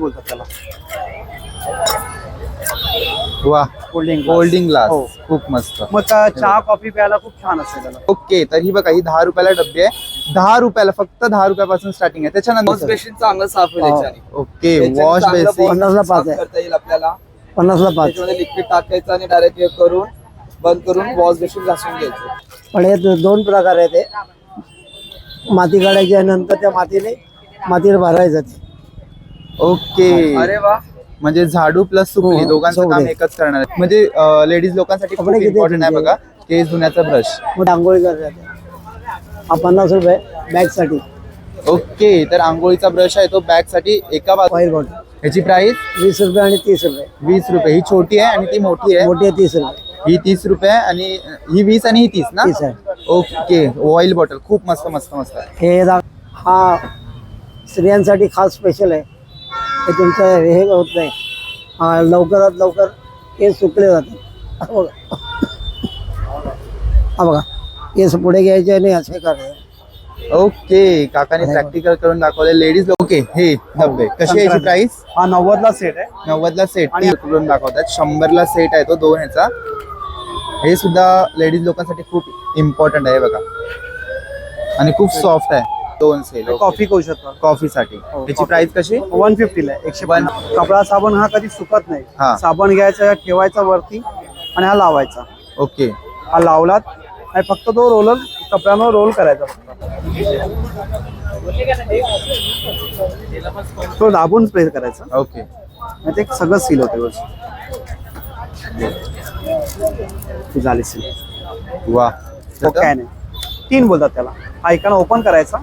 बोलतात त्याला. वा. Glass. Holding glass. खूप मस्त. मग चहा कॉफी प्यायला खूप छान असते त्याला. ओके तर ही बघा ही दहा रुपयाला डब्बी आहे. दहा रुपयाला फक्त दहा रुपयापासून स्टार्टिंग आहे. वॉश त्याच्यानंतर बेसिन चांगलं साफ होईल याच्याने. ओके त्याच्याने वॉश चांगलं बेसिन. पन्नासला साफ पाच आहे. करता येईल आपल्याला. पन्नासला पाच. त्याच्यामध्ये लिक्विड टाकायचं आणि डायरेक्ट हे करून बंद करून वॉश बेसिन घासून घ्यायचं. पण हे दो- दोन प्रकार आहे ते माती काढायची आहे नंतर त्या मातीने मातीला भरायचं ते. ओके. अरे वा. म्हणजे झाडू प्लस सुकली हो, दोघांचं चौघे. काम एकच करणार आहे. म्हणजे लेडीज लोकांसाठी खूप कपडे किती इम्पॉर्टंट आहे? बघा केस धुण्याचा ब्रश मग आंघोळी करायचं हा पन्नास रुपये बॅगसाठी ओके तर आंघोळीचा ब्रश आहे तो बॅगसाठी एका बाजू ऑइल बॉटल ह्याची प्राइस वीस रुपये आणि तीस रुपये. वीस रुपये. ही छोटी आहे आणि ती मोठी आहे? मोठी आहे तीस रुपये. ही तीस रुपये आणि ही वीस आणि ही तीस ना? तीस आहे. ओके ऑइल बॉटल खूप मस्त मस्त मस्त. आहे हे दा- हा स्त्रियांसाठी खास स्पेशल आहे. हे तुमचं हे होत नाही. लवकरात लवकर केस सुकले जातात. हा बघा. हा बघा. केस पुढे घ्यायचे आणि असे करायचे. ओके काकाने प्रॅक्टिकल करून दाखवले. लेडीज ओके हे डब्बे कशी आहे याची प्राइस हा नव्वदला सेट आहे. नव्वदला सेट आणि करून दाखवतात. शंभरला सेट आहे तो दोन ह्याचा हे सुद्धा लेडीज लोकांसाठी खूप इम्पॉर्टंट आहे बघा. आणि खूप सॉफ्ट आहे. दोन सेल कॉफी करू शकतो. कॉफी साठी. हो, त्याची. प्राइस कशी? वन फिफ्टीला एकशे पन्नास कपडा साबण हा कधी सुकत नाही. हा. साबण घ्यायचा ठेवायचा वरती आणि हा लावायचा. ओके. हा लावलात आणि फक्त तो रोलर कपड्यानं रोल करायचा फक्त. तो दाबून स्प्रे करायचा. ओके. आणि ते सगळं सील होते वर्ष झाले सील वा. काय नाही. तीन बोलतात त्याला. हा एकानं ओपन करायचा.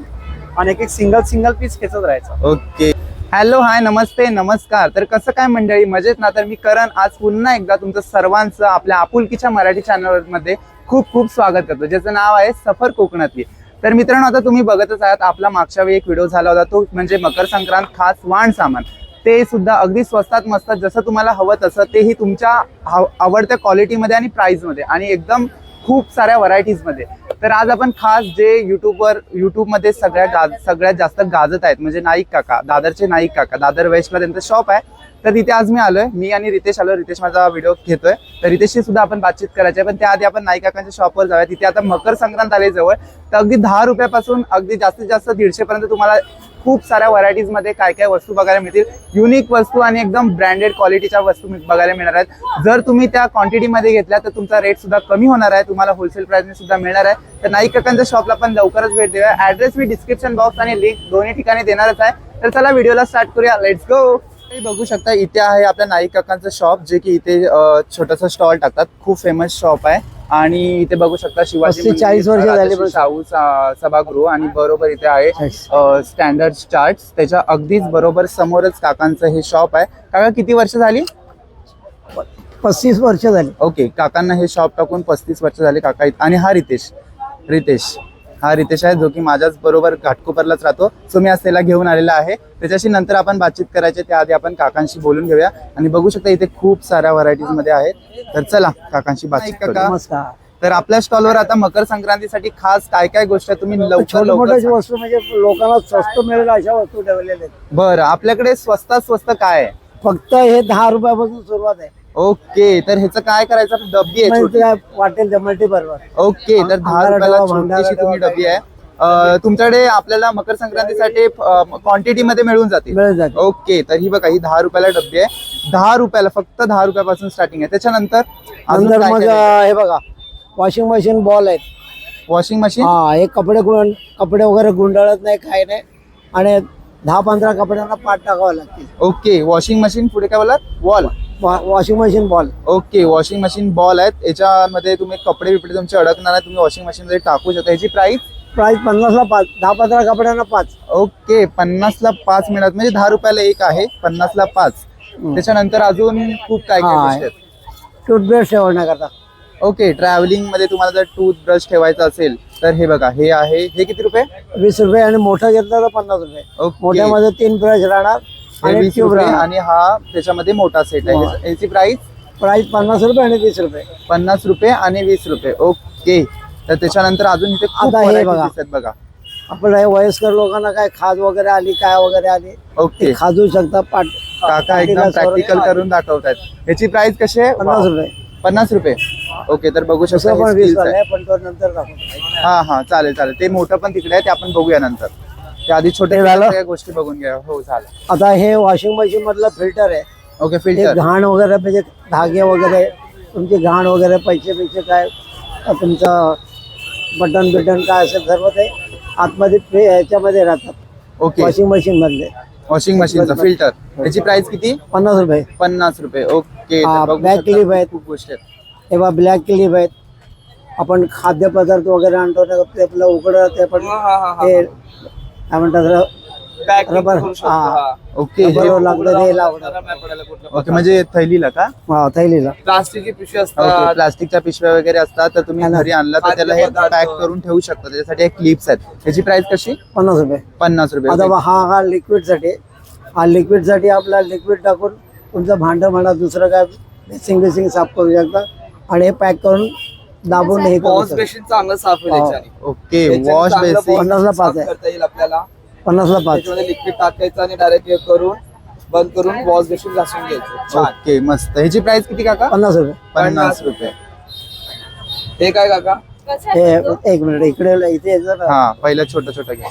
आणि एक एक सिंगल सिंगल पीस खेचत राहायचा. ओके. हॅलो हाय नमस्ते नमस्कार. तर कसं काय मंडळी? मजेत ना? तर मी करण आज पुन्हा एकदा तुमचं सर्वांचं आपल्या आपुलकीच्या मराठी चॅनलमध्ये खूप खूप स्वागत करतो. ज्याचं नाव आहे सफर कोकणातली. तर मित्रांनो आता तुम्ही बघतच आहात आपला मागच्या वेळी एक व्हिडिओ झाला होता. तो म्हणजे मकर संक्रांत खास वाण सामान. ते सुद्धा अगदी स्वस्तात मस्त जसं तुम्हाला हवं तसं तेही तुमच्या हाव- आवडत्या क्वालिटीमध्ये आणि प्राईजमध्ये आणि एकदम खूप साऱ्या व्हरायटीजमध्ये तर आज आपण खास जे युट्यूबवर युट्यूबमध्ये सगळ्या गा सगळ्यात जास्त गाजत आहेत म्हणजे नाईक काका दादरचे नाईक काका दादर वेस्टला त्यांचं शॉप आहे. तर तिथे आज मी आलोय मी आणि रितेश आलो रितेश माझा व्हिडिओ घेतोय. तर रितेशशी सुद्धा आपण बातचीत करायची आहे पण त्याआधी आपण नाईक काकांच्या शॉपवर जाऊया. तिथे आता मकर संक्रांत आले जवळ. तर अगदी दहा रुपयापासून अगदी जास्तीत जास्त दीडशे पर्यंत तुम्हाला खूप साऱ्या व्हरायटीजमध्ये काय काय वस्तू बघायला मिळतील. युनिक वस्तू आणि एकदम ब्रँडेड क्वालिटीच्या वस्तू मी- बघायला मिळणार आहेत. जर तुम्ही त्या क्वांटिटीमध्ये घेतल्या तर तुमचा रेट सुद्धा कमी होणार आहे. तुम्हाला होलसेल प्राइसने सुद्धा मिळणार आहे. तर नाईक काकांच्या शॉपला पण लवकरच भेट देऊया. ऍड्रेस मी डिस्क्रिप्शन बॉक्स आणि लिंक दोन्ही ठिकाणी देणारच आहे. तर चला व्हिडिओला स्टार्ट करूया. लेट्स गो बघू शकता इथे आहे आपल्या नाईक काकांचं शॉप जे की इथे छोटस स्टॉल टाकतात. खूप फेमस शॉप आहे. आणि इथे बघू शकता शिवाजी चाळीस वर्ष झाली. शाहू सभागृह आणि बरोबर इथे आहे. स्टँडर्ड चार्ट त्याच्या अगदीच बरोबर समोरच काकांचं हे शॉप आहे. काका किती वर्ष झाली? पस्तीस वर्ष झाली. ओके काकांना हे शॉप टाकून पस्तीस वर्ष झाले काका इथं- आणि हा रितेश रितेश. हा रितेश आहे जो की माझ्याच बरोबर घाटकोपरलाच राहतो. सो मी आज त्याला घेऊन आलेला आहे. त्याच्याशी नंतर आपण बातचीत करायची. त्याआधी आपण काकांशी बोलून घेऊया. आणि बघू शकता इथे खूप साऱ्या व्हरायटीजमध्ये आहेत. तर चला काकांशी बातचीत नमस्कार. तर आपल्या स्टॉलवर आता मकर संक्रांतीसाठी खास काय काय गोष्टी तुम्ही लवकर. वस्तू म्हणजे लोकांना स्वस्त मिळेल अशा वस्तू ठेवलेल्या आहेत. बरं आपल्याकडे स्वस्तात स्वस्त काय आहे? फक्त हे दहा रुपयापासून सुरुवात आहे. ओके तर ह्याचं काय करायचं? डब्बी आहे छोटी. वाटेल बरोबर ओके तर दहा अंधारा रुपयाला भांडारा छोटीशी तुम्ही डबी आहे. अं, तुमच्याकडे आपल्याला मकर संक्रांतीसाठी क्वांटिटी मध्ये मिळून जाते मिळत जाते ओके तर ही बघा ही दहा रुपयाला डब्बी आहे. दहा रुपयाला फक्त दहा रुपयापासून स्टार्टिंग आहे. त्याच्यानंतर अजून नंतर काय मग काय हे बघा वॉशिंग मशीन बॉल आहेत. वॉशिंग मशीन हा हे कपडे कपडे वगैरे गुंडाळत नाही काय नाही. आणि दहा पंधरा कपड्यांना पाठ टाकावं लागतील. ओके वॉशिंग मशीन पुढे काय बोला wall washing machine ball okay washing machine ball आहेत. याच्यामध्ये तुम्ही कपडे बिपडे तुमचे अडकणार नाही. तुम्ही वॉशिंग मशीन मध्ये टाकू शकता. याची प्राइस प्राइस पन्नासला पाच दहा पंधरा कपड्यांना पाच. ओके पन्नासला पाच मिळत. म्हणजे दहा रुपयाला एक आहे पन्नासला पाच. त्याच्यानंतर अजून खूप काय काय हा. गोष्टी आहेत? टूथब्रश ठेवण्याकरता. ओके ट्रॅव्हलिंगमध्ये तुम्हाला जर टूथब्रश ठेवायचा असेल तर हे बघा हे आहे. हे किती रुपये? वीस रुपये आणि मोठं घेतलं तर पन्नास रुपये. ओके मोठ्यामध्ये तीन ब्रश राहणार. हे आणि वीस ट्यूब रुपये राहणार आणि हा त्याच्यामध्ये मोठा सेट आहे. हा. याची प्राइस प्राइस पन्नास रुपये आणि वीस रुपये. पन्नास रुपये आणि वीस रुपये. ओके तर त्याच्यानंतर अजून इथे खूप आता हे बघा. दिसतात बघा. आपण हे वयस्कर लोकांना काय खाज वगैरे आली काय वगैरे आली ओके ते खाजू शकता पाठ काका एकदम पाटीला प्रॅक्टिकल. करून दाखवतात याची प्राइस कशी आहे? पन्नास. रुपये. पन्नास रुपये. ओके तर बघू शकता दुसरं हे पण वीस skills वाला आहे. आहे पण तो नंतर दाखवतो. हा हा चालेल चालेल. ते मोठं पण तिकडे आहे ते आपण बघूया नंतर. आधी छोटे झालं? गोष्टी बघून घ्या. हो झालं. आता हे वॉशिंग मशीन मधलं फिल्टर आहे. ओके फिल्टर घाण वगैरे म्हणजे धागे वगैरे तुमची घाण वगैरे पैसे पैसे काय तुमचं बटन बिटन काय असेल सर्व ते आतमध्ये फे- ह्याच्यामध्ये राहतात. ओके वॉशिंग मशीन मधले. वॉशिंग मशीनचं फिल्टर त्याची प्राइस किती? पन्नास रुपये. पन्नास रुपये. ओके तर बघू back शकता, clip आहेत. खूप गोष्टी आहेत. तेव्हा ब्लॅक क्लिप आहेत. आपण खाद्यपदार्थ वगैरे आणतो ना ते आपलं उघडं ते पण. हे. काय म्हणतात रबर, हा. हा. ओके हे- बरोबर ते कुठलं ओके म्हणजे थैलीला का? हा थैलीला. प्लास्टिकची पिशवी ओके असतात प्लास्टिकच्या पिशव्या वगैरे असतात तर तुम्ही. घरी आणला तर त्याला हे. पॅक करून ठेवू शकता. त्याच्यासाठी एक क्लिप्स आहेत. त्याची प्राइस कशी? पन्नास रुपये. पन्नास रुपये. आता हा हा लिक्विडसाठी आहे. हा लिक्विडसाठी आपला लिक्विड टाकून तुमचं भांडं म्हणा दुसरं काय बेसिंग बेसिंग साफ करू शकता. आणि हे पॅक करून दाबून हे करू वॉश शकता बेसिन चांगलं साफ होईल हा. याच्याने. ओके वॉश चांगलं wash पन्नासला साफ पाच आहे. करता येईल आपल्याला. पन्नासला पाच. त्याच्यामध्ये लिक्विड टाकायचं आणि डायरेक्ट हे करून बंद करून वॉश बेसिन घासून घ्यायचं. छान. ओके मस्त. ह्याची प्राइस किती काका? पन्नास रुपये. पन्नास रुपये. हे काय काका? हे एक मिनिट इकडे इथे यायचं ना हा पहिलं छोटं छोटं घ्या.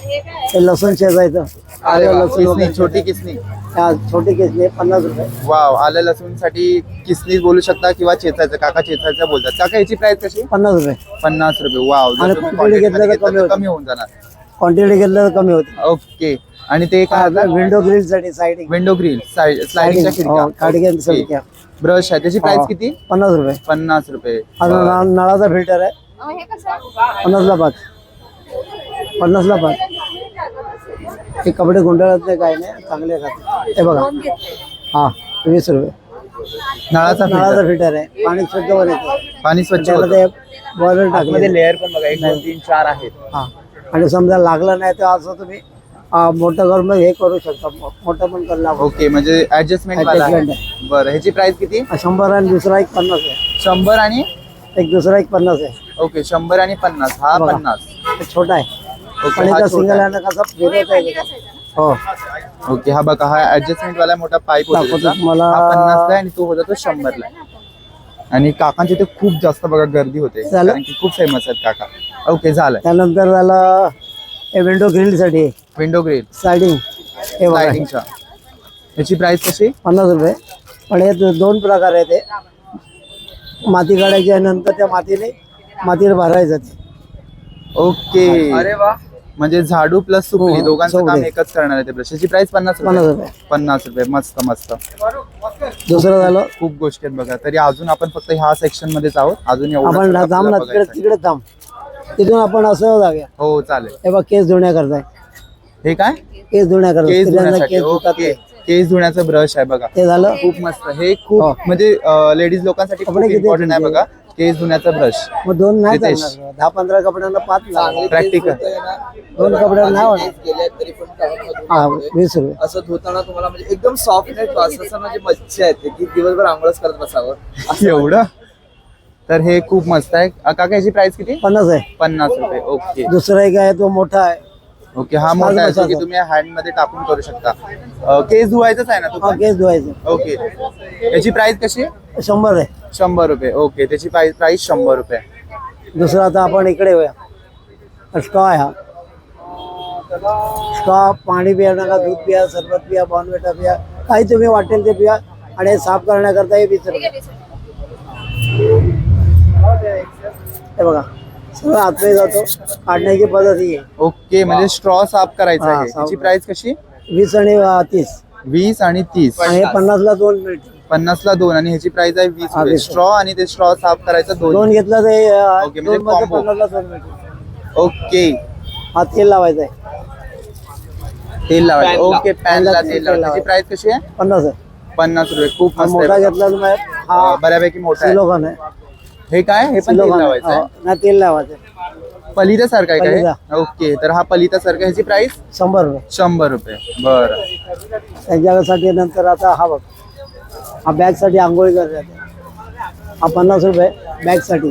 हे लसूण शेजायचं. अरे वा, लसूण किसनी वगैरे छोटी किसनी. हा, छोटी केसली पन्नास रुपये. वाव आलं लसूणसाठी किसनी बोलू शकता किंवा चेचायचं काका चेचायचं बोलतात. काका याची प्राइस कशी? पन्नास रुपये. पन्नास रुपये. वाव जर आणि तुम्ही quantity quantity घेतलं तर कमी घेतलं तर होतं. कमी होऊन जाणार. क्वांटिटी घेतलं तर कमी होते. ओके. आणि ते काय विंडो ग्रिलसाठी साईडिंग विंडो ग्रिल स्लायडिंगच्या काडग्याचं खिडक्या खिडक्या. ब्रश आहे. त्याची प्राइस हो. किती? पन्नास रुपये. पन्नास रुपये. अजून नळाचा फिल्टर आहे. पन्नासला पाच पन्नासला पाच हे कपडे गुंडाळत नाही काय नाही चांगले राहते हे बघा. हा वीस रुपये. नळाचा नळाचा. फिल्टर आहे. पाणी शुद्ध वर येतं. पाणी स्वच्छ त्याला होतं. ते बॉयलर टाकले. लेअर पण बघा एक दोन तीन चार आहेत. हा. आणि समजा लागलं नाही तर असं तुम्ही मोठं करून मग हे करू शकता. मोठं पण करू लागू ओके म्हणजे ऍडजस्टमेंट बरं ह्याची प्राइस किती? शंभर आणि दुसरा एक पन्नास आहे. शंभर आणि एक दुसरा एक पन्नास आहे. ओके शंभर आणि पन्नास. हा बघा. पन्नास. छोटा आहे. ओके हा छोटा सिंगल आहे. आहे कसा फिरवता येईल हो. ओके हा बघा हा ऍडजस्टमेंट वाला मोठा पाईप होता दाखवतो त्याचा. तुम्हाला. हा पन्नासला आहे आणि तो होता तो शंभरला. आहे. आणि काकांची ते खूप जास्त बघा गर्दी होते झालं? कारण की खूप फेमस आहेत काका. ओके झालंय त्यानंतर झालं हे विंडो ग्रिलसाठी विंडो ग्रिल स्लायडिंग हे बघा. याची प्राइस कशी? पन्नास रुपये. पण हे दो- दोन प्रकार आहे ते माती काढायची आहे नंतर त्या मातीने मातीला भरायचं ते. ओके. अरे वा. म्हणजे झाडू प्लस सुकली हो, दोघांचं काम. एकच करणार आहे ते ब्रश याची प्राइस पन्नास पन्नास रुपये. रुपये पन्नास रुपये. मस्त मस्त. दुसरं झालं? खूप गोष्टी आहेत बघा. तरी अजून आपण फक्त ह्या सेक्शन मध्येच आहोत. अजून एवढं आपण सगळं थांब ना तिकडे बघायचं आहे. तिकडे थांब. तिथून आपण असं जाऊया. हो चालेल. हे बघ केस धुण्याकरता आहे. हे काय? केस धुण्याकरता केस स्त्रियांना धुण्यासाठी केस धुतात ओके. ते. केस धुण्याचं ब्रश आहे बघा. ते झालं? खूप मस्त. हे खूप हो. म्हणजे लेडीज लोकांसाठी खूप कपडे किती इम्पॉर्टंट आहे? बघा. केस धुण्याचा ब्रश. मग दोन नाही रितेश. चालणार दहा पंधरा कपड्यांना पाच ना, दोन कपड्यांना नाही होणार गेले तरी पण हा. वीस रुपये. असं धुताना तुम्हाला म्हणजे एकदम सॉफ्टनेस असं म्हणजे मच्छी येते की दिवसभर आंघोळच करत बसावं. एवढं? तर हे खूप मस्त आहे. अ, काका याची प्राइस किती? पन्नास आहे. पन्नास रुपये. ओके दुसरा एक आहे तो मोठा आहे. ओके हा मोठा आहे. जो की. तुम्ही हँडमध्ये टाकून करू शकता. अ, केस धुवायचंच आहे ना हा तो केस धुवायचं. ओके. याची प्राइस कशी शंभर आहे. शंभर रुपये. ओके त्याची प्राइस शंभर रुपये. दुसरा आता आपण इकडे येऊया. स्टॉ आहे हा. स्टॉ पाणी पिया नका दूध पिया सरबत पिया बॉर्नवेटा पिया. काही तुम्ही वाटेल ते पिया आणि हे साफ करण्याकरता हे रुपये हे बघा. आतमध्ये जातो काढण्याची पद्धत ही आहे ओके म्हणजे स्ट्रॉ साफ़ करायचा हा, आहे. साफ़ याची प्राइस कशी? वीस आणि अं, तीस. वीस आणि तीस. आणि पन्नासला दोन मिळते दोन आणि ह्याची प्राइस आहे वीस हा, रुपये. वीस. स्ट्रॉ आणि ते स्ट्रॉ साफ़ करायचं दोन. दोन घेतला ते अं, ओके, म्हणजे दोन मध्ये combo. पन्नासला दोन मिळते ओके. हा तेल लावायचं आहे. तेल लावायचं Pan ला. ओके Pan ला तेल तेल लावायचं. त्याची लावायचं. प्राइस कशी आहे? पन्नास आहे. पन्नास रुपये. खूप हा मस्त मोठा आहे घेतला तुम्ही. हा, हा बऱ्यापैकी मोठा आहे. सिलोकॉन आहे. हे काय? हे पण तेल. लावायचं आहे? हो, नाही तेल लावायचं पलिता सारखं आहे हो. का पलिता. हे? ओके तर हा पलिता सारखा ह्याची प्राइस शंभर रुपये. शंभर रुपये. बरं. त्यांच्यासाठी नंतर आता हा बघ. हा बॅगसाठी आंघोळी करतात हा पन्नास रुपये बॅगसाठी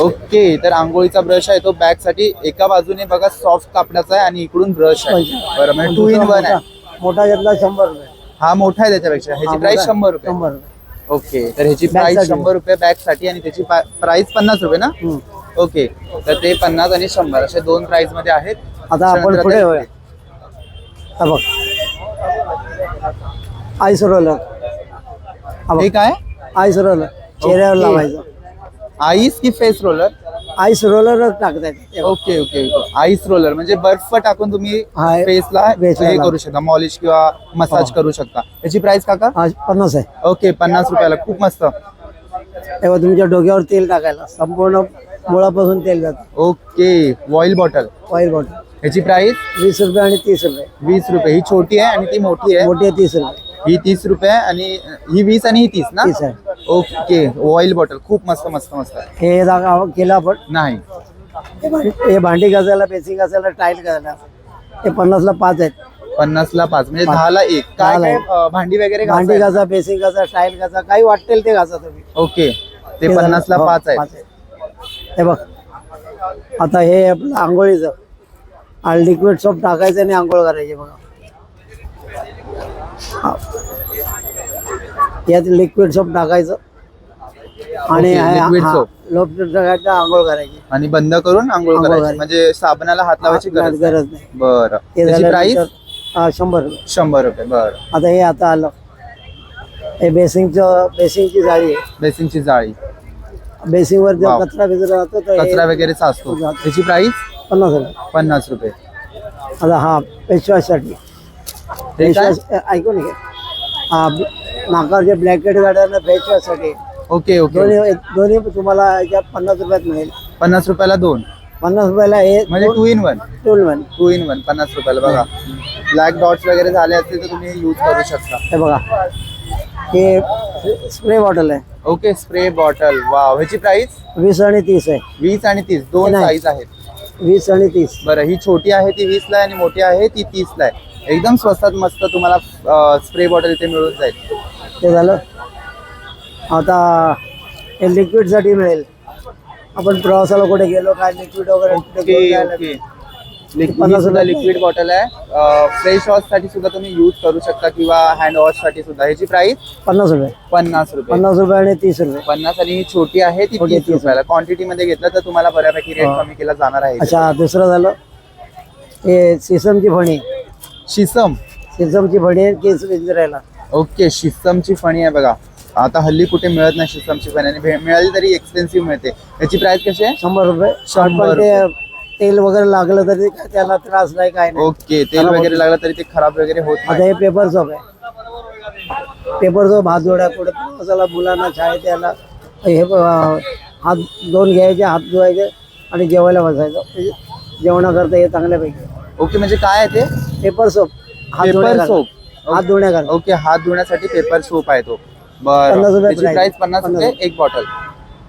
ओके तर आंघोळीचा ब्रश आहे तो बॅगसाठी एका बाजूने बघा सॉफ्ट कापडाचा आहे आणि इकडून ब्रश आहे. बरं म्हणजे टू इन वन आहे. मोठा- मोठा घेतला शंभर रुपये. हा मोठा आहे त्याच्यापेक्षा. ह्याची हा, प्राइस मोठा. शंभर रुपये. शंभर रुपये. ओके तर ह्याची प्राइस. शंभर रुपये बॅगसाठी आणि त्याची प्राइस पन्नास रुपये ना. ओके तर ते पन्नास आणि शंभर असे दोन प्राइसमध्ये आहेत. आता आपण पुढे बघ. आईस रोलर हा काय? आईस रोलर चेहऱ्यावर. लावायचं. आईस की फेस रोलर आईस रोलरच टाकता येते हे बघ. Okay okay. आईस रोलर म्हणजे बर्फ टाकून तुम्ही हा, फेसला हे. करू शकता मॉलिश किंवा मसाज हो. करू शकता. त्याची प्राइस काका? हा पन्नास आहे. ओके पन्नास रुपयाला. खूप मस्त. तेव्हा तुमच्या डोक्यावर तेल टाकायला. संपूर्ण मुळापासून तेल जातं. Okay oil bottle oil bottle ह्याची प्राइस वीस रुपये आणि तीस रुपये. वीस रुपये. ही छोटी आहे आणि ती मोठी आहे? मोठी आहे तीस रुपये. ही तीस रुपये आणि ही वीस आणि ही तीस ना? तीस आहे. ओके. ऑइल बॉटल खूप मस्त मस्त मस्त. हे दाखवा केलं आपण. नाही. हे भांडी- हे भांडी घासायला बेसिंग घासायला टाईल घासायला. हे पन्नासला पाच आहेत. पन्नास ला पाच. म्हणजे पाच. दहाला एक. काय दहाला काय एक. अं, भांडी वगैरे भांडी? घासा बेसिंग घासा टाईल घासा. काही वाटेल ते घासा तुम्ही. ओके. ते पन्नास ला झालं. हो, पाच आहे आहेत. हे बघ. आता हे आपलं आंघोळीचं. हा लिक्विड सोप टाकायचं आणि आंघोळ करायची बघा. यात लिक्विड सोप टाकायचं. आणि Okay, liquid soap. लोप टाकायचं आंघोळ करायची. आणि बंद करून आंघोळ आंघोळ करायची. करायची. म्हणजे साबणाला हात लावायची हा, गरज नाही. गरज नाही. बरं. त्याची प्राइस झाल्यानंतर हा, शंभर रुपये. शंभर रुपये बरं. आता हे आता आलं. हे बेसिंगचं बेसिंगची जाळी आहे. बेसिनची जाळी. बेसिंगवर जर वाव. कचरा बिचरा राहतो तर हे कचरा वगैरे साचतो. जातो. त्याची प्राइस पन्नास रुपये. पन्नास रुपये. आता हा फेसवॉशसाठी ते काय? फेसवॉश ऐकून घे हा नाकावरचे ब्लॅकेट काढताना फेसवॉशसाठी ओके ओके दोन्ही दोन्ही तुम्हाला याच्यात पन्नास रुपयात मिळेल. पन्नास रुपयाला दोन. पन्नास रुपयाला हे म्हणजे two in one two one two in one पन्नास रुपयाला बघा. ब्लॅक डॉट्स वगैरे झाले असतील तर तुम्ही युज करू शकता. हे बघा. हे स्प्रे बॉटल आहे. ओके स्प्रे बॉटल वाव ह्याची प्राइस वीस आणि तीस आहे. वीस आणि तीस दोन नाही. साईज आहेत. वीस आणि तीस. बरं ही छोटी आहे ती वीस ला आहे आणि मोठी आहे ती तीस ला आहे. एकदम स्वस्तात मस्त तुम्हाला स्प्रे बॉटल इथे मिळून जाईल. ते झालं. आता हे लिक्विडसाठी मिळेल. आपण प्रवासाला कुठे गेलो काय लिक्विड वगैरे कुठे ओके घेऊन जायला- ओके. पन्नास सुद्धा रुपये. लिक्विड बॉटल आहे. फ्रेश वॉशसाठी सुद्धा तुम्ही युज करू शकता किंवा हँड वॉशसाठी सुद्धा. ह्याची प्राइस पन्नास रुपये. पन्नास रुपये. पन्नास रुपये आणि तीस रुपये. पन्नास आणि ही छोटी आहे ती छोटी तीस. रुपयाला. क्वांटिटी मध्ये घेतलं तर तुम्हाला बऱ्यापैकी रेट हा. कमी केला जाणार आहे. अच्छा दुसरं झालं. हे सिसमची फणी. शिसम? सिसमची फणी आहे केस विंचरायला ओके शिसमची फणी आहे बघा. आता हल्ली कुठे मिळत नाही शिसमची फणी आणि भे- मिळाली तरी एक्सपेन्सिव्ह मिळते. याची प्राइस कशी आहे? शंभर रुपये. शंभर पण ते तेल वगैरे लागलं तरी काय त्याला त्रास नाही काय नाही. ओके तेल खराब होत वगैरे लागलं तरी ते खराब वगैरे होत आता नाही हे पेपर सोप आहे. पेपर सोप हात जोड्या कुठे? प्रवासाला मुलांना शाळेत यायला हे अं, हात दोन घ्यायचे हात धुवायचे आणि जेवायला बसायचं. म्हणजे जेवणाकरता हे चांगल्यापैकी. ओके म्हणजे काय आहे ते? Paper soap. हात पेपर धुण्याकरता. सोप. हात धुण्याकरता ओके हात धुण्यासाठी पेपर सोप आहे तो. पन्नास बरं रुपये त्याची price. प्राइस पन्नास पन्नास. रुपये एक बॉटल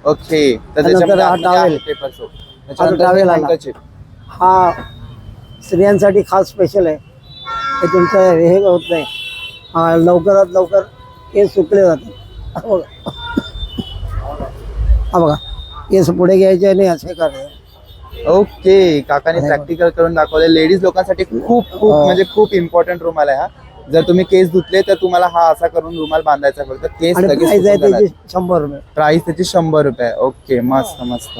ओके. तर त्यानंतर हा towel. पेपर सोप towel आला. हा स्त्रियांसाठी खास स्पेशल आहे. हे तुमचं हे होत नाही. हा, लवकरात लवकर केस सुकले जातात. हा बघा. हा बघा. केस पुढे घ्यायचे आणि असे करायचे. ओके काकाने प्रॅक्टिकल करून दाखवले लेडीज़ लोकांसाठी खूप खूप हा. म्हणजे खूप इम्पॉर्टंट रुमाल आहे हा. जर तुम्ही केस धुतले तर तुम्हाला हा असा करून रुमाल बांधायचा. फक्त. केस आणि लगेच प्राईज आहे त्याची शंभर रुपये. प्राइस त्याची शंभर रुपये. ओके मस्त मस्त.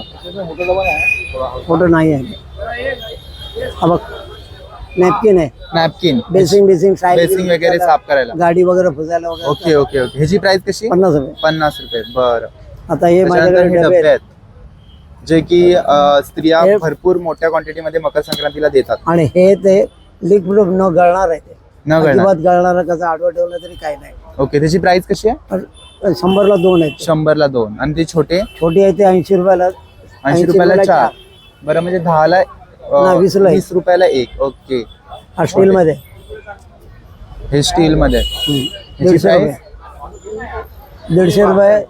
फ़ोटो नाही आहे. हा बघ नॅपकिन आहे. Napkin basin basin side basin वगैरे साफ़ करायला. गाडी वगैरे फुजायला वगैरे ओके ओके ओके. ह्याची प्राइस कशी? पन्नास रुपये. पन्नास रुपये. बरं. आता हे त्याच्यानंतर माझ्याकडे हे डबे डबे आहेत. आहेत. जे की अं, स्त्रिया हे- भरपूर मोठ्या क्वांटिटी मध्ये मकर संक्रांतीला देतात. आणि हे ते लीक प्रूफ न गळणार आहे ते. न गळणार. अजिबात गळणार कसं आडवं ठेवलं तरी काही नाही. ओके त्याची प्राइस कशी आहे? पण शंभरला दोन आहेत शंभरला दोन. आणि ते छोटे? छोटी आहे ते ऐंशी रुपयाला. ऐंशी रुपयाला चार. बरं म्हणजे दहाला अं, नाही, वीसला एक. वीस रुपयाला एक. ओके. हा स्टील मध्ये हे स्टील मध्ये दीडशे प्राइस रुपये. दीडशे रुपये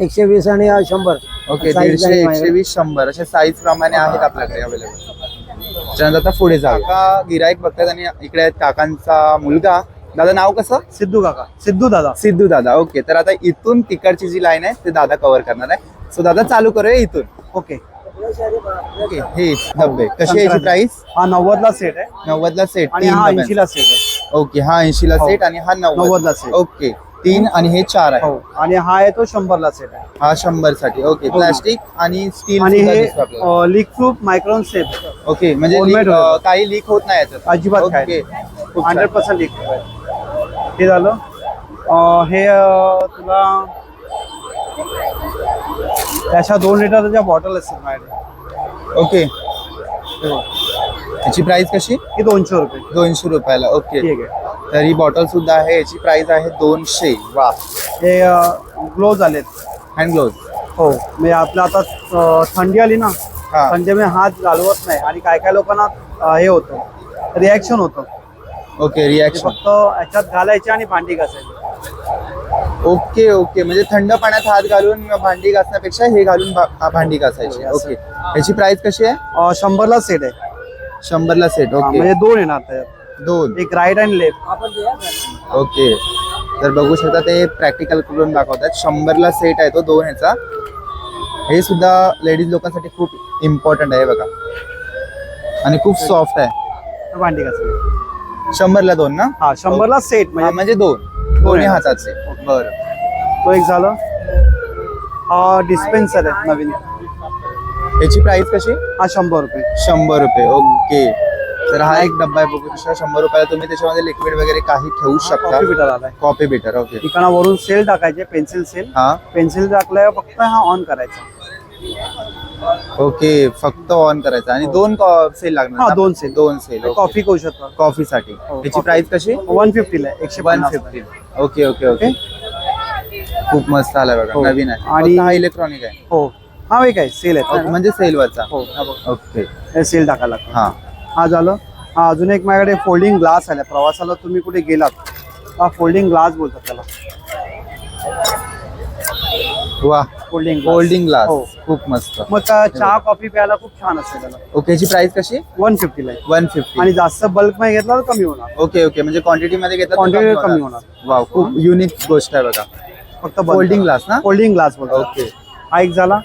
एकशे वीस आणि हा शंभर. ओके दीडशे एकशे. वीस शंभर असे साईज प्रमाणे आहेत आपल्याकडे अवेलेबल त्यानंतर आता पुढे जाऊ काका गिराईक बघतात आणि इकडे आहेत काकांचा मुलगा. दादा नाव कसं? सिद्धू काका. सिद्धू दादा. सिद्धू दादा ओके. तर आता इथून तिकडची जी लाईन आहे ते दादा कव्हर करणार आहे. सो दादा चालू करूया इथून. ओके. ओके हे डब्बे. कशी आहे याची प्राइस हा नव्वदला सेट आहे. नव्वदला सेट आणि हा डब्यांचा. ऐंशीला सेट आहे. ओके हा ऐंशीला हो. सेट आणि हा नव्वद. नव्वदला set. ओके. तीन आणि हे चार आहे. हो आणि हा आहे तो शंभरला सेट आहे. हा शंभर साठी ओके हो. प्लास्टिक आणि स्टील आणि सुद्धा हे दिसतं आपल्याला. लिक प्रूफ मायक्रॉन ओके म्हणजे homemade leak, अं, होतं. काही लीक होत नाही याच्यात. अजिबात काय ओके खूप हंड्रेड. पर्सेंट लिक हे झालं. अं, हे अं, तुला त्याच्या दोन लिटरच्या बॉटल माझ्याकडे. ओके. याची प्राइस कशी? ही दोनशे रुपये. दोनशे रुपयाला. ओके. ठीक आहे. तर ही बॉटल सुद्धा आहे याची प्राइस आहे दोनशे. वा. हे ग्लोव्ज आलेत. हँड ग्लोव्ह हो म्हणजे आपलं आता थंडी आली ना हा. थंडीमध्ये हात घालवत नाही. आणि काय काय लोकांना अं, हे होतं रिॲक्शन होतं. ओके ते रिॲक्शन फक्त याच्यात घालायचे आणि भांडी घासायची. ओके ओके म्हणजे थंड पाण्यात हात घालून भांडी घासण्यापेक्षा हे घालून भा- हा, भांडी घासायची. हो, असं. ओके याची प्राइस कशी आहे? अं, शंभरला सेट आहे. शंभरला सेट हा, ओके म्हणजे दोन येणार त्याच्यात दोन. एक राईट अँड लेफ्ट ओके. तर बघू शकता ते प्रॅक्टिकल करून दाखवतात. शंभरला सेट आहे तो दोन ह्याचा. हे सुद्धा लेडीज लोकांसाठी खूप इम्पॉर्टंट आहे बघा. आणि खूप सॉफ्ट आहे. भांडी घासायची शंभरला दोन ना? हा शंभरला सेट म्हणजे म्हणजे दोन. दोन्ही हाताचे बरं. तो एक झालं. हा डिस्पेन्सर आहे नवीन. याची प्राइस कशी? हा शंभर रुपये. शंभर रुपये. ओके. तर हा एक डब्बा आहे बघू शकता. शंभर रुपयाला तुम्ही त्याच्यामध्ये लिक्विड वगैरे काही ठेवू शकता. कॉफी बिटर आलाय. कॉफी बिटर ओके ठिकाणा वरून सेल टाकायचे पेन्सिल सेल हा. पेन्सिल टाकल्यावर फक्त हा ऑन करायचा. ओके फक्त ऑन करायचं. आणि दोन सेल लागणार हा? दोन सेल दोन सेल कॉफी करू शकतो. कॉफी साठी. हो, त्याची coffee. प्राइस कशी? वन फिफ्टीला आहे एकशे वन पन्नास फिफ्टी ओके ओके ओके खूप मस्त आलाय बघा हो. नवीन आहे. आणि- आणि हा इलेक्ट्रॉनिक आहे. हो. हा एक आहे सेल आहे. म्हणजे सेलवरचा हो हा बघ. ओके हे सेल टाकायला लागतं. हा. हा झालं. हा अजून एक माझ्याकडे फोल्डिंग ग्लास आला प्रवासाला तुम्ही कुठे गेलात? हा फोल्डिंग ग्लास बोलतात त्याला. वा. फोल्डिंग होल्डिंग ग्लास हो. खूप मस्त. मग चहा कॉफी प्यायला खूप छान असेल त्याला. ओके याची प्राइस कशी वन फिफ्टीला आहे वन फिफ्टी आणि जास्त बल्कमध्ये घेतला तर कमी होणार. Okay okay. म्हणजे क्वांटिटी मध्ये घेतला Quantity कमी होणार. वाव खूप युनिक गोष्ट आहे बघा. फक्त Folding glass ना? फोल्डिंग ग्लास बोलतो ओके. हा एक झाला.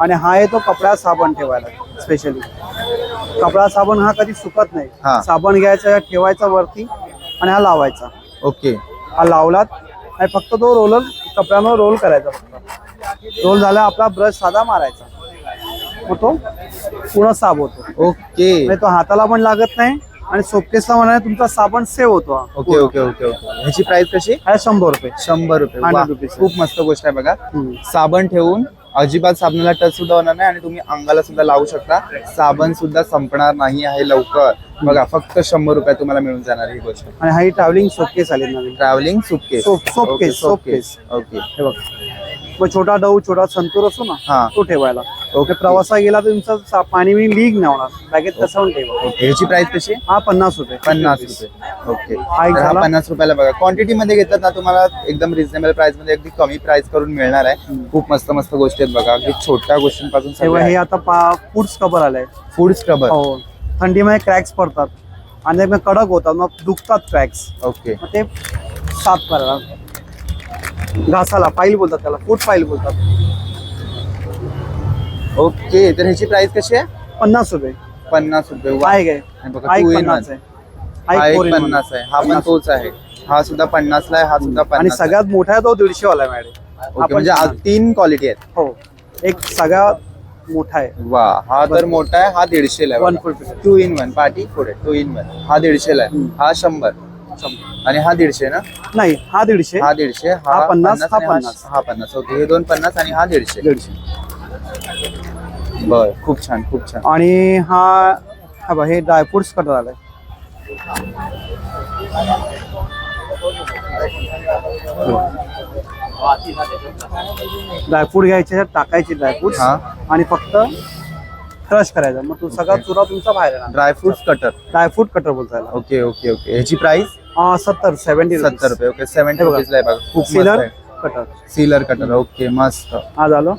आणि हा आहे तो कपडा साबण ठेवायला. स्पेशली कपडा साबण हा कधी सुकत हा. नाही साबण घ्यायचा ठेवायचा वरती आणि हा लावायचा. ओके. हा लावलात आणि फक्त तो रोलर कपड्यानं रोल करायचा फक्त. रोल झाला आपला ब्रश साधा मारायचा. मग तो पूर्ण साफ होतो. ओके. म्हणजे तो हाताला पण लागत नाही आणि सोपकेसला म्हणा तुमचा साबण सेव्ह होतो. हा. Okay okay okay okay. ह्याची प्राइस कशी? हा शंभर रुपये. शंभर रुपये. वा, 100 rupees. खूप मस्त गोष्ट आहे बघा. हम्म. साबण ठेवून अजिबात साबणाला टच सुद्धा होणार नाही आणि तुम्ही अंगाला सुद्धा लावू शकता. साबण सुद्धा संपणार नाही आहे लवकर. बघा फक्त शंभर रुपयात तुम्हाला मिळून जाणार ही गोष्ट. आणि हा ट्रॅव्हलिंग सोपकेस आली नवीन. Travelling suitcase okay. ओके हे बघ. मग छोटा डऊ छोटा संतूर असतो ना हा. तो ठेवायला. ओके. प्रवासा गेला तर तुमचं सा- पाणी मी लीक नाही होणार. बॅगेत तसं ठेवा. ओके. ह्याची प्राइस कशी? हा पन्नास रुपये. पन्नास रुपये. ओके. हा एक तर हा झाला. पन्नास रुपयाला बघा. क्वांटिटी मध्ये घेतलं ना तुम्हाला एकदम रिझनेबल प्राइसमध्ये अगदी कमी प्राइस करून मिळणार आहे. खूप मस्त मस्त गोष्टी आहेत बघा. अगदी छोट्या गोष्टींपासून तेव्हा हे आता पा फूड स्कबर आलंय. फूड स्क्रबर हो. थंडीमध्ये क्रॅक्स पडतात. आणि मग कडक होतात. मग दुखतात क्रॅक्स ओके. मग ते साफ करायला. घासाला फाईल बोलतात त्याला फूड फाईल बोलतात. ओके तर ह्याची प्राइस कशी आहे? पन्नास रुपये. पन्नास रुपये. आहे काय? पन्नास. आहे. हा. पन्नास आहे. पण. तोच आहे. हा सुद्धा पन्नासला आहे हा सुद्धा आणि सगळ्यात मोठा आहे तो दीडशे वाला आहे मॅडम ओके म्हणजे आज तीन क्वालिटी आहेत. हो. एक सगळ्यात मोठा आहे. वा हा तर मोठा आहे हा आहे बघा. फुट टू इन वन पार्टी पुढे. टू इन वन हा दीडशेला आहे. हम्म. हा शंभर. आणि हा दीडशे ना? नाही हा दीडशे. हा दीडशे हा पन्नास, हा पन्नास. हा पन्नास. ओके हे दोन पन्नास आणि हा दीडशे. दीडशे. बर खूप छान खूप छान. आणि हा हा बघ हे ड्रायफ्रुट्स कटर आलाय. ड्रायफ्रूट घ्यायचे टाकायचे ड्रायफ्रुट्स हा. आणि फक्त क्रश करायचा. मग तो सगळा चुरा तुमचा बाहेर येणार. ड्रायफ्रुट्स कटर ड्रायफ्रूट कटर बोलता याला ओके ओके ओके ह्याची प्राइस सत्तर सेव्हन्टी सत्तर रुपये. ओके सेव्हन्टी आहे बघा. खूप sealer cutter sealer cutter okay मस्त. हा झालं.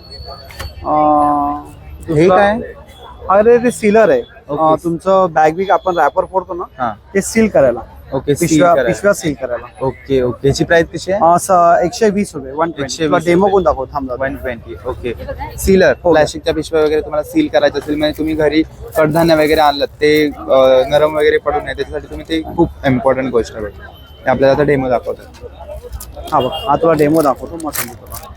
हे काय? अरे ते सिलर आहे. तुमचं बॅग बिग आपण रॅपर फोडतो ना ते सील करायला. ओके पिशव्या पिशव्या सील करायला. ओके ओके याची प्राइस कशी आहे? एकशे वीस रुपये वन 120 ट्वेंटी डेमो कोण दाखव थांबला वन ट्वेंटी ओके सीलर. प्लॅस्टिकच्या पिशव्या वगैरे तुम्हाला सील करायचं असेल म्हणजे तुम्ही घरी कडधान्य वगैरे आणलं ते नरम वगैरे पडू नये त्याच्यासाठी तुम्ही ते खूप इम्पॉर्टंट गोष्ट आहे. आपल्याला आता डेमो दाखवतात हा बघ हा तुला डेमो दाखवतो मग तुला.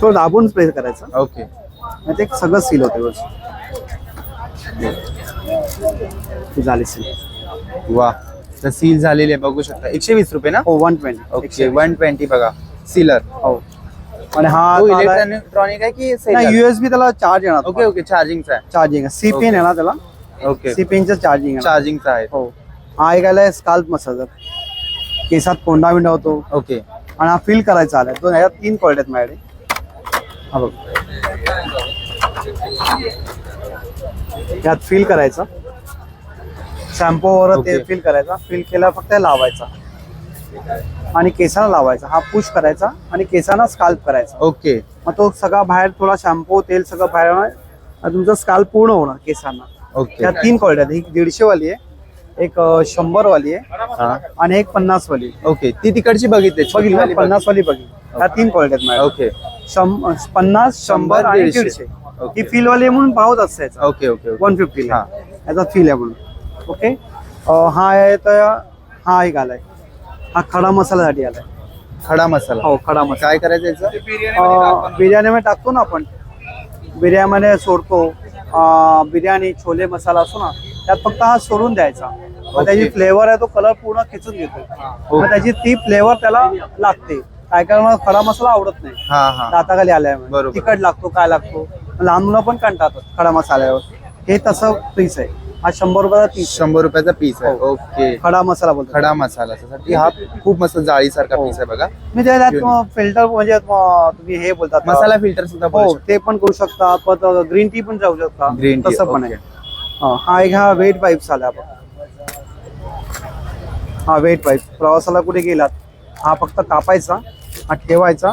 तो दाबून प्रेस करायचा. ओके. ते सगळं सील होते झाली सील वा. तर सील झालेली आहे बघू शकता. एकशे वीस रुपये ना? हो one twenty okay one twenty बघा. सीलर हो. आणि हा इलेक्ट्रॉनिक आहे की युएसबी त्याला चार्ज येणार ओके ओके चार्जिंगचा आहे. चार्जिंग सी पेन आहे ना त्याला? ओके सी पेनचं चार्जिंग चार्जिंगचा आहे. हो. हा एक आलाय स्काल्प मसाजर केसात कोंडा विंडा होतो. ओके आणि हा फील करायचा आलाय दोन ह्याच्यात तीन क्वालिटी आहेत माझ्याकडे. हा बघ. ह्यात फील करायचा. शॅम्पू वर ते Okay. फील करायचा. फील केला फक्त लावायचा. आणि केसाला लावायचा. हा पुश करायचा आणि केसांना स्काल्प करायचा. ओके मग तो सगळा बाहेर थोडा शॅम्पू तेल सगळं बाहेर होणार आणि तुमचं स्काल्प पूर्ण होणार केसांना. ओके त्या तीन क्वालिटी आहेत. एक दीडशे वाली आहे एक शंभर वाली आहे हा. आणि एक पन्नास वाली ओके ती तिकडची बघितली. बघितली ना? पन्नास वाली बघितली. ह्या तीन क्वालिटी आहेत माझ्याकडे. ओके शं- पन्नास शंभर आणि दीडशे. ही फील वाली आहे म्हणून भावच असते याचा. Okay okay okay. One fifty हा. याचा फील आहे म्हणून. ओके हा आहे तर हा एक आलाय. हा खडा मसाल्यासाठी आलाय. खडा मसाला. हो खडा मसाला. काय करायचं याचं? अं, बिर्याणीमध्ये टाकतो ना आपण. बिर्याणीमध्ये सोडतो. बिर्याणी छोले मसाला असतो ना त्यात फक्त हा सोडून द्यायचा. मग त्याची. फ्लेवर आहे तो कलर पूर्ण खेचून घेतो. मग त्याची ती फ्लेवर त्याला लागते. काय काय मला खडा मसाला आवडत नाही. हा हा. दाताखाली बरोबर. तिखट लागतो काय लागतो. लहान मुलं पण कंटाळतात खडा मसाल्यावर. हे तसं पीस आहे. हा शंभर रुपयाचा पीस शंभर रुपयाचा पीस आहे. हो. ओके. खडा मसाला बोलतो खडा मसाला. त्यासाठी हा खूप मस्त जाळीसारखा हो. पीस आहे बघा. मी त्याच्यात फिल्टर म्हणजे अं, तुम्ही हे बोलतात मसाला फिल्टर सुद्धा हो. ते पण करू शकता. पण ग्रीन टी पण जाऊ शकता. Green tea, तसं पण. आहे. हा, हा एक हा वेट पाईप आला आपण हा वेट पाईप प्रवासाला कुठे गेलात हा फक्त कापायचा हा ठेवायचा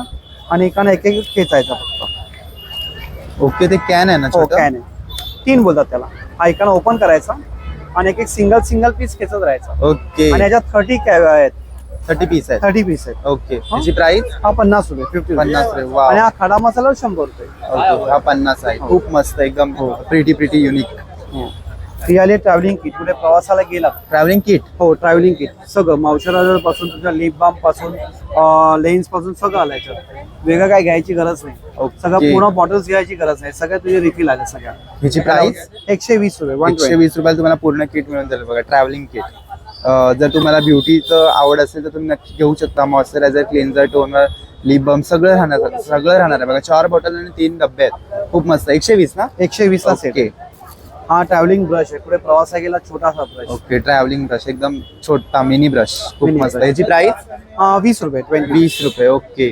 आणि एकाने एक एक खेचायचा फक्त. ओके ते कॅन आहे ना हो छोटं? कॅन आहे. तीन बोलतात त्याला. एकानं ओपन करायचा आणि एक एक सिंगल सिंगल पीस खेचत राहायचा. ओके. आणि याच्यात थर्टी आहेत. थर्टी पीस आहे थर्टी पीस आहेत. ओके. त्याची प्राइस हा पन्नास रुपये फिफ्टी पन्नास रुपये, वा. आणि हा खडा मसाला शंभर रुपये. ओके. हा पन्नास आहे. खूप मस्त एकदम प्रिटी प्रिटी युनिक ही आली ट्रॅव्हलिंग किट कुठे प्रवासाला गेला. ट्रॅव्हलिंग किट हो ट्रॅव्हलिंग किट सगळं मॉइश्चरायझरपासून तुमच्या लिप बामपासून लेन्सपासून सगळं आलं याच्यात वेगळं काय घ्यायची गरज नाही. सगळं पूर्ण बॉटल्स घ्यायची गरज नाही. सगळ्या तुझे रिफिल आले सगळ्या. ह्याची प्राइस एकशे वीस रुपये वन एकशे वीस रुपयाला तुम्हाला पूर्ण किट मिळून जाईल बघा ट्रॅव्हलिंग किट जर तुम्हाला ब्युटीचं आवड असेल तर तुम्ही नक्की घेऊ शकता. Moisturiser cleanser toner lip balm सगळं राहणार सगळं राहणार आहे बघा. चार बॉटल आणि तीन डब्बे आहेत. खूप मस्त. एकशे वीस ना? एकशे वीस ला सेट ओके हा ट्रॅव्हलिंग ब्रश आहे. पुढे प्रवासाला गेला छोटासा ब्रश ओके ट्रॅव्हलिंग ब्रश एकदम छोटा मिनी ब्रश खूप Mini मस्त. brush. याची प्राइस वीस रुपये ट्वेंटी वीस रुपये ओके.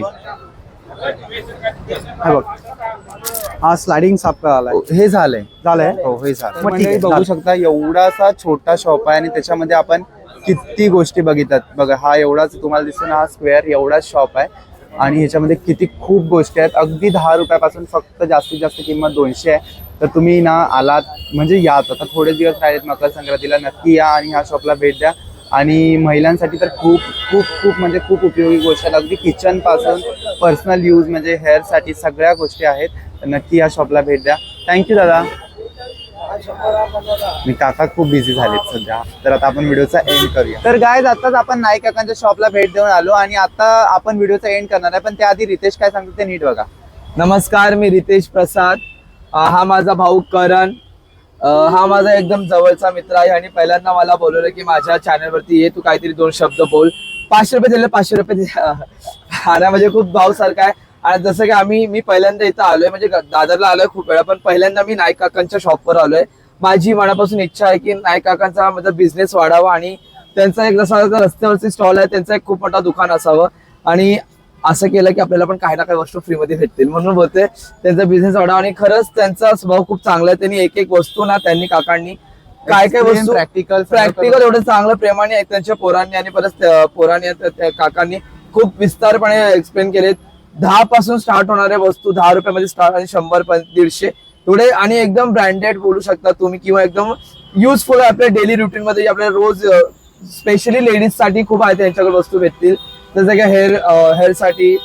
हा बघ. हा स्लायडिंग साफ करायला हे झालंय. झालंय? हो हे झालं मग ठीक आहे, मंडळी बघू चालेल. शकता एवढासा छोटा शॉप आहे आणि त्याच्यामध्ये आपण किती गोष्टी बघिततात बघा हा एवढाच तुम्हाला दिसतो ना हा स्क्वेअर एवढाच शॉप आहे. आणि ह्याच्यामध्ये किती खूप गोष्टी आहेत. अगदी दहा रुपयापासून फक्त जास्तीत जास्त किंमत दोनशे आहे. तर तुम्ही ना आलात म्हणजे यात आता. थोडे दिवस राहिलेत मकर संक्रांतीला. नक्की या आणि ह्या शॉपला भेट द्या. आणि महिलांसाठी तर खूप खूप खूप म्हणजे खूप उपयोगी गोष्ट आहेत अगदी किचनपासून पर्सनल यूज म्हणजे हेअरसाठी सगळ्या गोष्टी आहेत. तर नक्की या शॉपला भेट द्या. थँक्यू दादा. मी काका खूप बिझी झालेत सध्या तर आता आपण व्हिडिओचा एंड करूया तर गायज आताच आपण नाईक काकांच्या शॉपला भेट देऊन आलो आणि आता आपण व्हिडिओचा एंड करणार आहे पण त्याआधी रितेश काय सांगतो ते नीट बघा नमस्कार मी रितेश प्रसाद अ, हा माझा भाऊ करण अ, हा माझा एकदम जवळचा मित्र आहे आणि पहिल्यांदा मला बोलवलं की माझ्या चॅनल वरती ये तू काहीतरी दोन शब्द बोल पाचशे रुपये दिले पाचशे रुपये दिले हा म्हणजे खूप भाऊ सारखा आहे आणि जसं की आम्ही मी पहिल्यांदा इथं आलोय म्हणजे दादरला आलोय खूप वेळा पण पहिल्यांदा मी नाईक काकांच्या शॉपवर आलोय. माझी मनापासून इच्छा आहे की नाईक काकांचा माझा बिझनेस वाढावा आणि त्यांचा एक जसा रस्त्यावरची स्टॉल आहे त्यांचा एक खूप मोठा दुकान असावं. आणि असं केलं की आपल्याला पण काही ना काही वस्तू फ्रीमध्ये भेटतील. म्हणून बोलते त्यांचा बिझनेस वाढावा आणि खरंच त्यांचा स्वभाव खूप चांगला आहे. त्यांनी एक एक वस्तू ना त्यांनी काकांनी काय काय वस्तू प्रॅक्टिकल प्रॅक्टिकल एवढं चांगलं प्रेमाने त्यांच्या पोरांनी आणि परत पोरांनी काकांनी खूप विस्तारपणे एक्सप्लेन केले दहा पासून स्टार्ट होणाऱ्या वस्तू दहा रुपयामध्ये स्टार्ट आणि शंभर दीडशे. एवढे आणि एकदम ब्रँडेड बोलू शकता तुम्ही किंवा एकदम युजफुल आपल्या डेली रुटीन मध्ये जे रोज स्पेशली लेडीजसाठी खूप आहे त्यांच्याकडे वस्तू भेटतील. जसं की हेअर हेअरसाठी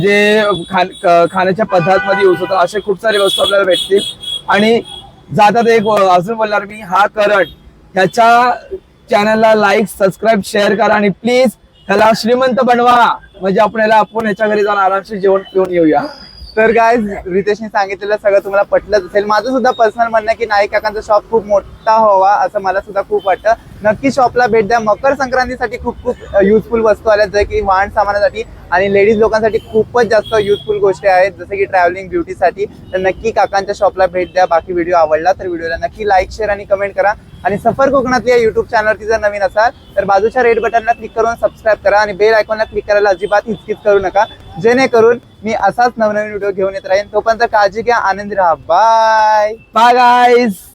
जे खान खाण्याच्या पदार्थमध्ये यूज होतात असे खूप सारे वस्तू आपल्याला भेटतील. आणि जातात एक अजून बोलणार मी हा करंट. ह्याच्या चॅनलला लाईक सबस्क्राईब शेअर करा आणि प्लीज ह्याला श्रीमंत बनवा. म्हणजे आपण याला आपण याच्या घरी जाऊन आरामशीर जेवण पिऊन येऊया. तर काय रितेशने सांगितलेलं सगळं तुम्हाला पटलंच असेल. माझं सुद्धा पर्सनल म्हणणं की नाईक काकांचा शॉप खूप मोठा हवा असं मला सुद्धा खूप वाटतं. नक्की शॉपला भेट द्या. मकर संक्रांतीसाठी खूप खूप युजफुल वस्तू आल्या जसे की वाहन सामानासाठी आणि लेडीज लोकांसाठी खूपच जास्त युजफुल गोष्टी आहेत जसे की ट्रॅव्हलिंग ब्युटीसाठी तर नक्की काकांच्या शॉपला भेट द्या. बाकी व्हिडिओ आवडला तर व्हिडिओला नक्की लाईक शेअर आणि कमेंट करा. आणि सफर कोकणातली या युट्यूब चॅनलवरती जर नवीन असाल तर बाजूच्या रेड बटनला क्लिक करून सबस्क्राईब करा आणि बेल आयकॉनला क्लिक करायला अजिबात हिचकीच करू नका. जेणेकरून मी असाच नवनवीन व्हिडिओ घेऊन येत राहीन. तोपर्यंत काळजी घ्या आनंदी राहा. Bye bye guys